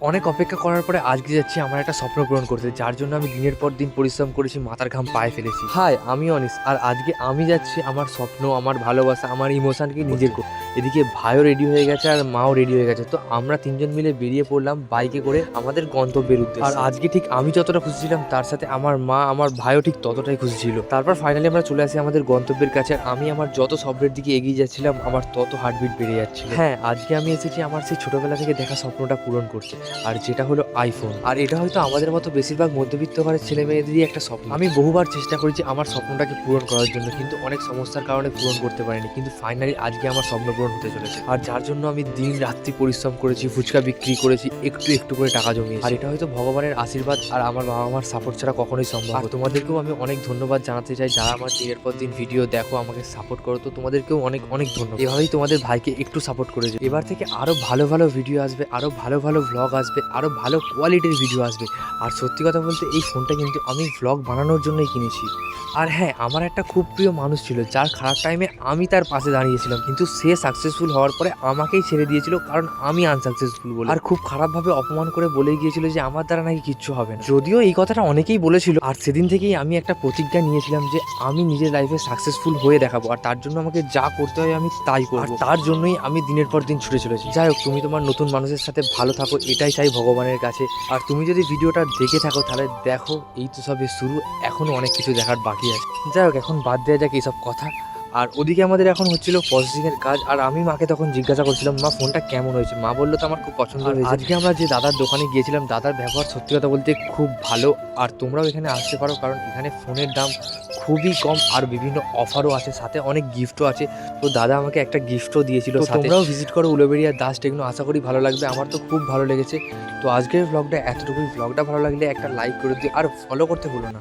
অনেক অপেক্ষা করার পরে আজকে যাচ্ছি আমার একটা স্বপ্ন পূরণ করতে যার জন্য আমি দিনের পর দিন পরিশ্রম করেছি মাথার ঘাম পায়ে ফেলেছি। হাই আমি অনিস আর আজকে আমি যাচ্ছি আমার স্বপ্ন আমার ভালোবাসা আমার ইমোশনকে নিজের কর- এদিকে ভাইও রেডি হয়ে গেছে আর মাও রেডি হয়ে গেছে। তো আমরা তিনজন মিলে বেরিয়ে পড়লাম বাইকে করে আমাদের গন্তব্যের উদ্দেশ্যে। আর আজকে ঠিক আমি যতটা খুশি ছিলাম, তার সাথে আমার মা, আমার ভাইও ঠিক ততটাই খুশি ছিল। তারপর ফাইনালি আমরা চলে আসি আমাদের গন্তব্যের কাছে। আমি আমার যত স্বপ্নের দিকে এগিয়ে যাচ্ছিলাম, আমার তত হার্টবিট বেড়ে যাচ্ছিল। হ্যাঁ আজকে আমি এসেছি আমার সেই ছোটবেলা থেকে দেখা স্বপ্নটা পূরণ করতে। আর যেটা হলো আইফোন আর এটা হয়তো আমাদের মতো বেশিরভাগ মধ্যবিত্ত ঘরের ছেলে মেয়েদেরই একটা স্বপ্ন। আমি বহুবার চেষ্টা করেছি আমার স্বপ্নটাকে পূরণ করার জন্য, কিন্তু অনেক সমস্যার কারণে পূরণ করতে পারিনি। কিন্তু ফাইনালি আজকে আমার স্বপ্ন পূরণ হতে চলেছে। আর যার জন্য আমি দিন রাত্রি পরিশ্রম করেছি, ফুচকা বিক্রি করেছি, একটু একটু করে টাকা জমিয়ে আর এটা হয়তো ভগবানের আশীর্বাদ আর আমার বাবা মার সাপোর্ট ছাড়া কখনোই সম্ভব আর তোমাদেরকেও আমি অনেক ধন্যবাদ জানাতে চাই। যারা আমার দিনের পর দিন ভিডিও দেখো, আমাকে সাপোর্ট করো, তো তোমাদেরকেও অনেক অনেক ধন্যবাদ। এভাবেই তোমাদের ভাইকে একটু সাপোর্ট করে। এবার থেকে আরও ভালো ভালো ভিডিও আসবে, আরও ভালো ভালো ভ্লগ আসবে, আরও ভালো কোয়ালিটির ভিডিও আসবে। আর সত্যি কথা বলতে, এই ফোনটা কিন্তু আমি ভ্লগ বানানোর জন্যই কিনেছি। আর হ্যাঁ আমার একটা খুব প্রিয় মানুষ ছিল, যার খারাপ টাইমে আমি তার পাশে দাঁড়িয়েছিলাম। কিন্তু সে সাকসেসফুল হওয়ার পরে আমাকেই ছেড়ে দিয়েছিল কারণ আমি আনসাকসেসফুল বলে। আর খুব খারাপভাবে অপমান করে বলে গিয়েছিল যে আমার দ্বারা নাকি কিচ্ছু হবে না। যদিও এই কথাটা অনেকেই বলেছিল, আর সেদিন থেকেই আমি একটা প্রতিজ্ঞা নিয়েছিলাম যে আমি নিজের লাইফে সাকসেসফুল হয়ে দেখাবো, আর তার জন্য আমাকে যা করতে হয় আমি তাই করব। তার জন্যই আমি দিনের পর দিন ছুটে চলেছি। যাই হোক, তুমি তোমার নতুন মানুষের সাথে ভালো থাকো, এটাই চাই ভগবানের কাছে। আর তুমি যদি ভিডিওটা দেখে থাকো, তাহলে দেখো, এই তো সবে শুরু এখনও অনেক কিছু দেখার বাকি আছে। যাই হোক, এখন বাদ দেওয়া যাক এইসব কথা। আর ওদিকে আমাদের এখন হচ্ছিল প্রসেসিং এর কাজ আর আমি মাকে তখন জিজ্ঞাসা করছিলাম মা ফোনটা কেমন হয়েছে? মা বলল তো আমার খুব পছন্দ হয়েছে। আজকে আমরা যে দাদার দোকানে গিয়েছিলাম দাদার ব্যবহার সত্যি কথা বলতে খুব ভালো আর তোমরাও এখানে আসতে পারো কারণ এখানে ফোনের দাম খুবই কম আর বিভিন্ন অফারও আছে সাথে অনেক গিফটও আছে। তো দাদা আমাকে একটা গিফটও দিয়েছিল তোমরাও ভিজিট করো উলোবেরিয়া দাস টেকনো আশা করি ভালো লাগবে আমার তো খুব ভালো লেগেছে। তো আজকের ব্লগটা এতটুকুই। ব্লগটা ভালো লাগলে একটা লাইক করে দিও আর ফলো করতে ভুলো না।